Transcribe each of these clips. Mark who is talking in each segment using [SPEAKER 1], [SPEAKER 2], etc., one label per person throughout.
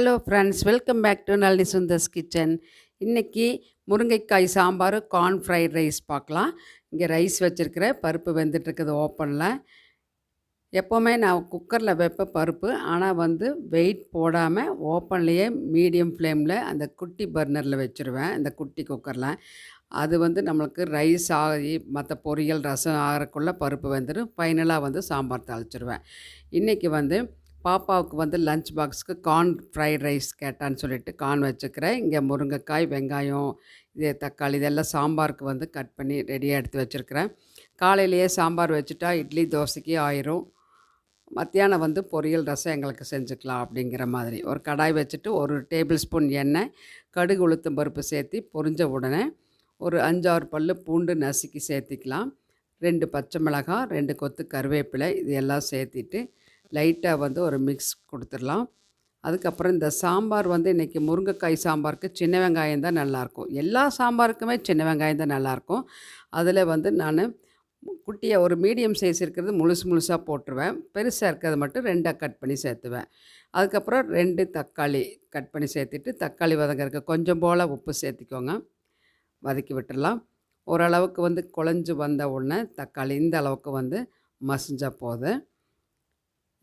[SPEAKER 1] Hello friends welcome back to Nalli Sundar's kitchen இன்றைக்கி முருங்கைக்காய் sambar corn fried rice பார்க்கலாம். இங்கே ரைஸ் வச்சுருக்கிறேன் பருப்பு வெந்துட்டுருக்குது ஓப்பனில் எப்போவுமே நான் குக்கரில் வைப்பேன் பருப்பு ஆனால் வந்து வெயிட் போடாமல் ஓப்பன்லேயே மீடியம் ஃப்ளேமில் அந்த குட்டி பர்னரில் வச்சுருவேன் இந்த குட்டி குக்கரில் அது வந்து நம்மளுக்கு ரைஸ் ஆகி மற்ற பொரியல் ரசம் ஆகிறக்குள்ளே பருப்பு வெந்துடும். ஃபைனலாக வந்து சாம்பார் தாளிச்சிருவேன். இன்றைக்கி வந்து பாப்பாவுக்கு வந்து லஞ்ச் பாக்ஸுக்கு கார்ன் ஃப்ரைட் ரைஸ் கேட்டான்னு சொல்லிட்டு கார்ன் வச்சுக்கிறேன் இங்கே முருங்கைக்காய் வெங்காயம் இது தக்காளி இதெல்லாம் சாம்பாருக்கு வந்து கட் பண்ணி ரெடியாக எடுத்து வச்சுருக்கிறேன். காலையிலேயே சாம்பார் வச்சுட்டா இட்லி தோசைக்கு ஆயிரும். மத்தியானம் வந்து பொரியல் ரசம் எங்களுக்கு செஞ்சுக்கலாம் அப்படிங்கிற மாதிரி. ஒரு கடாய் வச்சுட்டு ஒரு டேபிள் ஸ்பூன் எண்ணெய் கடுகு உளுத்தம் பருப்பு சேர்த்து பொரிஞ்ச உடனே ஒரு அஞ்சாறு பல் பூண்டு நசுக்கி சேர்த்திக்கலாம். ரெண்டு பச்சை மிளகாய் ரெண்டு கொத்து கருவேப்பிலை இது எல்லாம் சேர்த்திட்டு லைட்டாக வந்து ஒரு மிக்ஸ் கொடுத்துடலாம். அதுக்கப்புறம் இந்த சாம்பார் வந்து இன்றைக்கி முருங்கைக்காய் சாம்பாருக்கு சின்ன வெங்காயம் தான் நல்லாயிருக்கும். எல்லா சாம்பாருக்குமே சின்ன வெங்காயம் தான் நல்லாயிருக்கும். அதில் வந்து நான் குட்டியாக ஒரு மீடியம் சைஸ் இருக்கிறது முழுசு முழுசாக போட்டுருவேன். பெருசாக இருக்கிறது மட்டும் ரெண்டாக கட் பண்ணி சேர்த்துவேன். அதுக்கப்புறம் ரெண்டு தக்காளி கட் பண்ணி சேர்த்துட்டு தக்காளி வதங்கறதுக்கு கொஞ்சம் போல் உப்பு சேர்த்திக்கோங்க. வதக்கி விட்டுடலாம். ஓரளவுக்கு வந்து குழஞ்சி வந்த உடனே தக்காளி இந்த அளவுக்கு வந்து மசிஞ்சால் போதும்.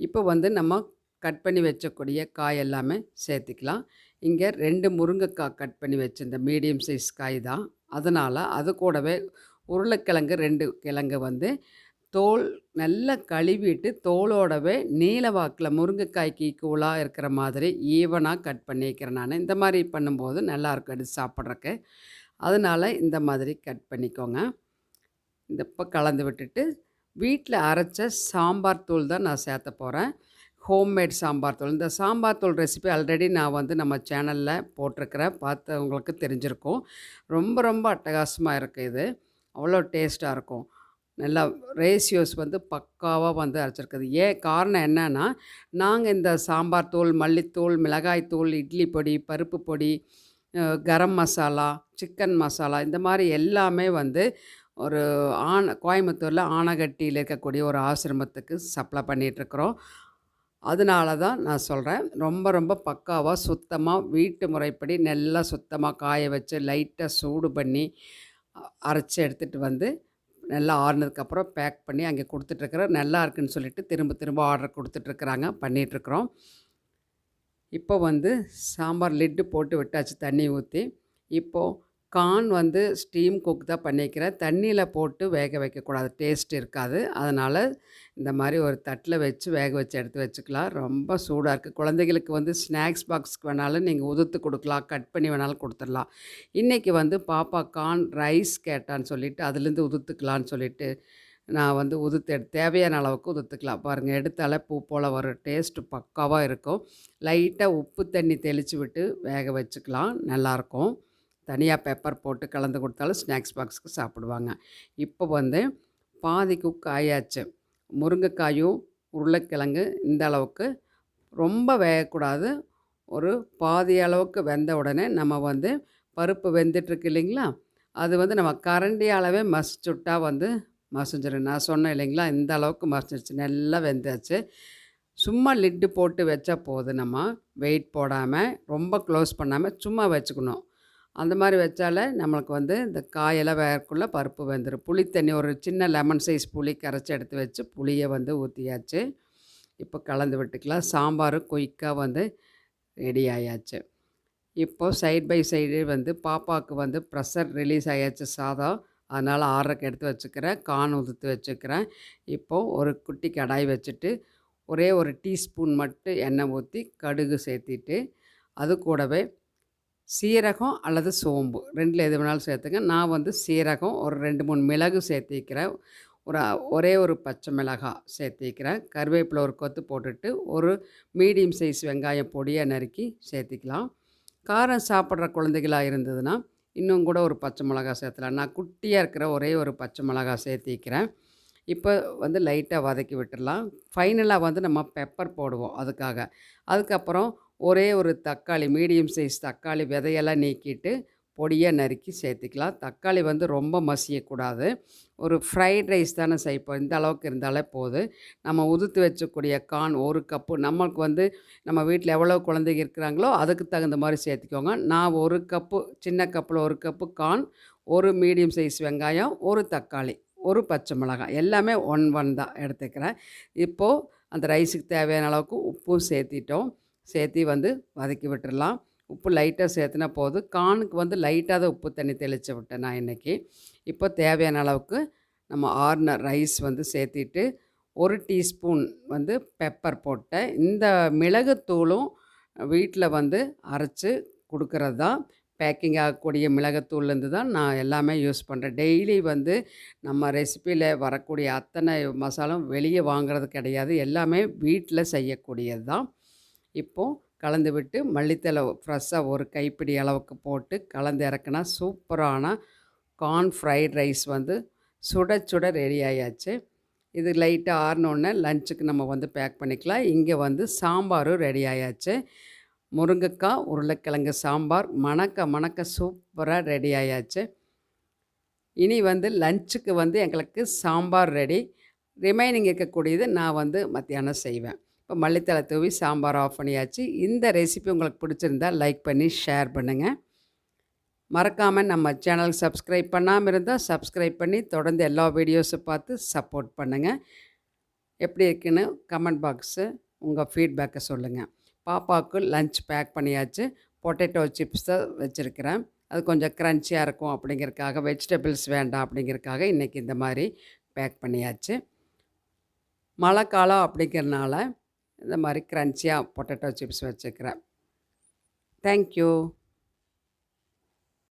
[SPEAKER 1] இப்போ வந்து நம்ம கட் பண்ணி வச்சக்கூடிய காய் எல்லாமே சேர்த்துக்கலாம். இங்கே ரெண்டு முருங்கைக்காய் கட் பண்ணி வச்சிருந்த மீடியம் சைஸ் காய் தான். அதனால் அது கூடவே உருளைக்கிழங்கு ரெண்டு கிழங்கு வந்து தோல் நல்லா கழுவிட்டு தோலோடவே நீல வாக்கில் முருங்கைக்காய்க்கு ஈக்குவலாக இருக்கிற மாதிரி ஈவனாக கட் பண்ணிக்கிறேன் நான். இந்த மாதிரி பண்ணும்போது நல்லாயிருக்கும் எடுத்து சாப்பிட்றக்கு அதனால் இந்த மாதிரி கட் பண்ணிக்கோங்க. இந்த இப்போ கலந்து விட்டுட்டு வீட்டில் அரைச்ச சாம்பார் தூள் தான் நான் சேர்த்த போகிறேன் ஹோம்மேட் சாம்பார் தூள். இந்த சாம்பார் தூள் ரெசிபி ஆல்ரெடி நான் வந்து நம்ம சேனலில் போட்டிருக்கிறேன். பார்த்தவங்களுக்கு தெரிஞ்சிருக்கும். ரொம்ப ரொம்ப அட்டகாசமாக இருக்குது இது. அவ்வளோ டேஸ்ட்டாக இருக்கும். நல்லா ரேஷியோஸ் வந்து பக்காவாக வந்து அரைச்சிருக்குது. ஏன் காரணம் என்னென்னா நாங்கள் இந்த சாம்பார் தூள் மல்லித்தூள் மிளகாய் தூள் இட்லி பொடி பருப்பு பொடி கரம் மசாலா சிக்கன் மசாலா இந்த மாதிரி எல்லாமே வந்து ஒரு ஆன கோயம்புத்தூரில் ஆனகட்டியில் இருக்கக்கூடிய ஒரு ஆசிரமத்துக்கு சப்ளை பண்ணிகிட்ருக்குறோம் அதனால தான் நான் சொல்கிறேன் ரொம்ப ரொம்ப பக்காவாக சுத்தமாக வீட்டு முறைப்படி நல்லா சுத்தமாக காய வச்சு லைட்டாக சூடு பண்ணி அரைச்சி எடுத்துகிட்டு வந்து நல்லா ஆறுனதுக்கப்புறம் பேக் பண்ணி அங்கே கொடுத்துட்ருக்குறோம் நல்லா இருக்குன்னு சொல்லிட்டு திரும்ப திரும்ப ஆர்டர் கொடுத்துட்ருக்குறாங்க பண்ணிகிட்ருக்குறோம் இப்போ வந்து சாம்பார் லிட்டு போட்டு விட்டாச்சு தண்ணி ஊற்றி இப்போது கார்ன் வந்து ஸ்டீம் குக் தான் பண்ணிக்கிறேன். தண்ணியில் போட்டு வேக வைக்கக்கூடாது. டேஸ்ட் இருக்காது. அதனால் இந்த மாதிரி ஒரு தட்டில் வச்சு வேக வச்சு எடுத்து வச்சுக்கலாம். ரொம்ப சூடாக இருக்குது குழந்தைகளுக்கு வந்து ஸ்நாக்ஸ் பாக்ஸ்க்கு வேணாலும் நீங்கள் உதுத்து கொடுக்கலாம். கட் பண்ணி வேணாலும் கொடுத்துடலாம். இன்றைக்கி வந்து பாப்பா கார்ன் ரைஸ் கேட்டான்னு சொல்லிட்டு அதுலேருந்து உதுத்துக்கலான்னு சொல்லிவிட்டு நான் வந்து உதுத்து எடு தேவையான அளவுக்கு உதுத்துக்கலாம். பாருங்கள் எடுத்தாலே பூ போல் வரும் டேஸ்ட்டு பக்காவாக இருக்கும். லைட்டாக உப்பு தண்ணி தெளித்து விட்டு வேக வச்சுக்கலாம். நல்லாயிருக்கும் தனியாக பெப்பர் போட்டு கலந்து கொடுத்தாலும் ஸ்நாக்ஸ் பாக்ஸுக்கு சாப்பிடுவாங்க. இப்போ வந்து பாதி குக் ஆயாச்சு முருங்கைக்காயும் உருளைக்கிழங்கு இந்த அளவுக்கு ரொம்ப வேகக்கூடாது. ஒரு பாதி அளவுக்கு வெந்த உடனே நம்ம வந்து பருப்பு வெந்துட்டுருக்கு இல்லைங்களா? அது வந்து நம்ம கரண்டி அளவே மசிச்சுட்டா வந்து மசிஞ்சிடும் நான் சொன்னேன் இல்லைங்களா? இந்த அளவுக்கு மசிஞ்சிருச்சு. நல்லா வெந்தாச்சு. சும்மா லிட்டு போட்டு வச்சா போதும். நம்ம வெயிட் போடாமல் ரொம்ப க்ளோஸ் பண்ணாமல் சும்மா வச்சுக்கணும். அந்த மாதிரி வச்சாலே நம்மளுக்கு வந்து இந்த காயெல்லாம் வேறக்குள்ளே பருப்பு வெந்துடும் புளி தண்ணி ஒரு சின்ன லெமன் சைஸ் புளி கரைச்சி எடுத்து வச்சு புளியை வந்து ஊற்றியாச்சு இப்போ கலந்து விட்டுக்கலாம். சாம்பார் குயிக்காக வந்து ரெடி ஆயாச்சு. இப்போ சைட் பை சைடு வந்து பாப்பாவுக்கு வந்து ப்ரெஷர் ரிலீஸ் ஆயாச்சு சாதம். அதனால் ஆறரைக்கு எடுத்து வச்சுக்கிறேன். கான் உதுத்து வச்சுக்கிறேன். இப்போது ஒரு குட்டி கடாய் வச்சுட்டு ஒரே ஒரு டீஸ்பூன் மட்டும் எண்ணெய் ஊற்றி கடுகு சேர்த்திட்டு அது கூடவே சீரகம் அல்லது சோம்பு. ரெண்டில் எது வேணாலும் சேர்த்துங்க. நான் வந்து சீரகம் ஒரு ரெண்டு மூணு மிளகு சேர்த்திக்கிறேன். ஒரு ஒரே ஒரு பச்சை மிளகாய் சேர்த்திக்கிறேன். கருவேப்பிலை ஒரு கொத்து போட்டுட்டு ஒரு மீடியம் சைஸ் வெங்காயம் பொடியாக நறுக்கி சேர்த்திக்கலாம். காரம் சாப்பிட்ற குழந்தைகளாக இருந்ததுன்னா இன்னும் கூட ஒரு பச்சை மிளகாய் சேர்த்தலாம். நான் குட்டியாக இருக்கிற ஒரே ஒரு பச்சை மிளகாய் சேர்த்திக்கிறேன். இப்போ வந்து லைட்டாக வதக்கி விட்டுடலாம். ஃபைனலாக வந்து நம்ம பெப்பர் போடுவோம் அதுக்காக. அதுக்கப்புறம் ஒரே ஒரு தக்காளி மீடியம் சைஸ் தக்காளி விதையெல்லாம் நீக்கிட்டு பொடியாக நறுக்கி சேர்த்துக்கலாம். தக்காளி வந்து ரொம்ப மசியக்கூடாது. ஒரு ஃப்ரைட் ரைஸ் தானே செய்ப்போம். இந்த அளவுக்கு இருந்தாலே போதும் நம்ம உதுத்து வச்சக்கூடிய கார்ன் ஒரு கப்பு நம்மளுக்கு வந்து நம்ம வீட்டில் எவ்வளோ குழந்தைங்க இருக்கிறாங்களோ அதுக்கு தகுந்த மாதிரி சேர்த்துக்கோங்க. நான் ஒரு கப்பு சின்ன கப்பில் ஒரு கப்பு கார்ன் ஒரு மீடியம் சைஸ் வெங்காயம் ஒரு தக்காளி ஒரு பச்சை மிளகாய். எல்லாமே ஒன் ஒன் தான் எடுத்துக்கிறேன். இப்போது அந்த ரைஸுக்கு தேவையான அளவுக்கு உப்பும் சேர்த்திட்டோம். சேர்த்தி வந்து வதக்கி விட்டுடலாம் உப்பு லைட்டாக சேர்த்துனா போதும். கானுக்கு வந்து லைட்டாக தான் உப்பு தண்ணி தெளித்து விட்டேன் நான் இன்றைக்கி இப்போ தேவையான அளவுக்கு நம்ம ஆறுன ரைஸ் வந்து சேர்த்திட்டு ஒரு டீஸ்பூன் வந்து பெப்பர் போட்டேன். இந்த மிளகுத்தூளும் வீட்டில் வந்து அரைச்சி கொடுக்கறது தான். பேக்கிங் ஆகக்கூடிய மிளகுத்தூள்லேருந்து தான் நான் எல்லாமே யூஸ் பண்ணுறேன் டெய்லி வந்து நம்ம ரெசிப்பியில் வரக்கூடிய அத்தனை மசாலும் வெளியே வாங்குறது கிடையாது. எல்லாமே வீட்டில் செய்யக்கூடியது தான். இப்போது கலந்து விட்டு மல்லித்தலை ஃப்ரெஷ்ஷாக ஒரு கைப்பிடி அளவுக்கு போட்டு கலந்து இறக்குனா சூப்பரான கார்ன் ஃப்ரைட் ரைஸ் வந்து சுட சுட ரெடி ஆயாச்சு. இது லைட்டாக ஆறினோடனே லஞ்சுக்கு நம்ம வந்து பேக் பண்ணிக்கலாம். இங்கே வந்து சாம்பாரும் ரெடி ஆயாச்சு. முருங்கைக்காய் உருளைக்கிழங்கு சாம்பார் மணக்க மணக்க சூப்பராக ரெடி ஆயாச்சு. இனி வந்து லஞ்சுக்கு வந்து எங்களுக்கு சாம்பார் ரெடி ரிமைனிங் இருக்கக்கூடியது நான் வந்து மத்தியானம் செய்வேன். இப்போ மல்லித்தலை தூவி சாம்பார் ஆஃப் பண்ணியாச்சு. இந்த ரெசிபி உங்களுக்கு பிடிச்சிருந்தா லைக் பண்ணி ஷேர் பண்ணுங்கள் மறக்காமல் நம்ம சேனல் சப்ஸ்கிரைப் பண்ணாமல் இருந்தால் சப்ஸ்கிரைப் பண்ணி தொடர்ந்து எல்லா வீடியோஸும் பார்த்து சப்போர்ட் பண்ணுங்கள் எப்படி இருக்குன்னு கமெண்ட் பாக்ஸு உங்கள் ஃபீட்பேக்கை சொல்லுங்கள் பாப்பாவுக்கு லஞ்ச் பேக் பண்ணியாச்சு. பொட்டேட்டோ சிப்ஸ் தான் வச்சுருக்கிறேன். அது கொஞ்சம் க்ரன்ச்சியாக இருக்கும் அப்படிங்கிறதுக்காக வெஜிடபிள்ஸ் வேண்டாம் அப்படிங்கிறதுக்காக இன்றைக்கி இந்த மாதிரி பேக் பண்ணியாச்சு. மழை காலம் அப்படிங்கிறனால இந்த மாதிரி க்ரன்ச்சியாக பொட்டேட்டோ சிப்ஸ் வச்சுக்கிறேன். Thank you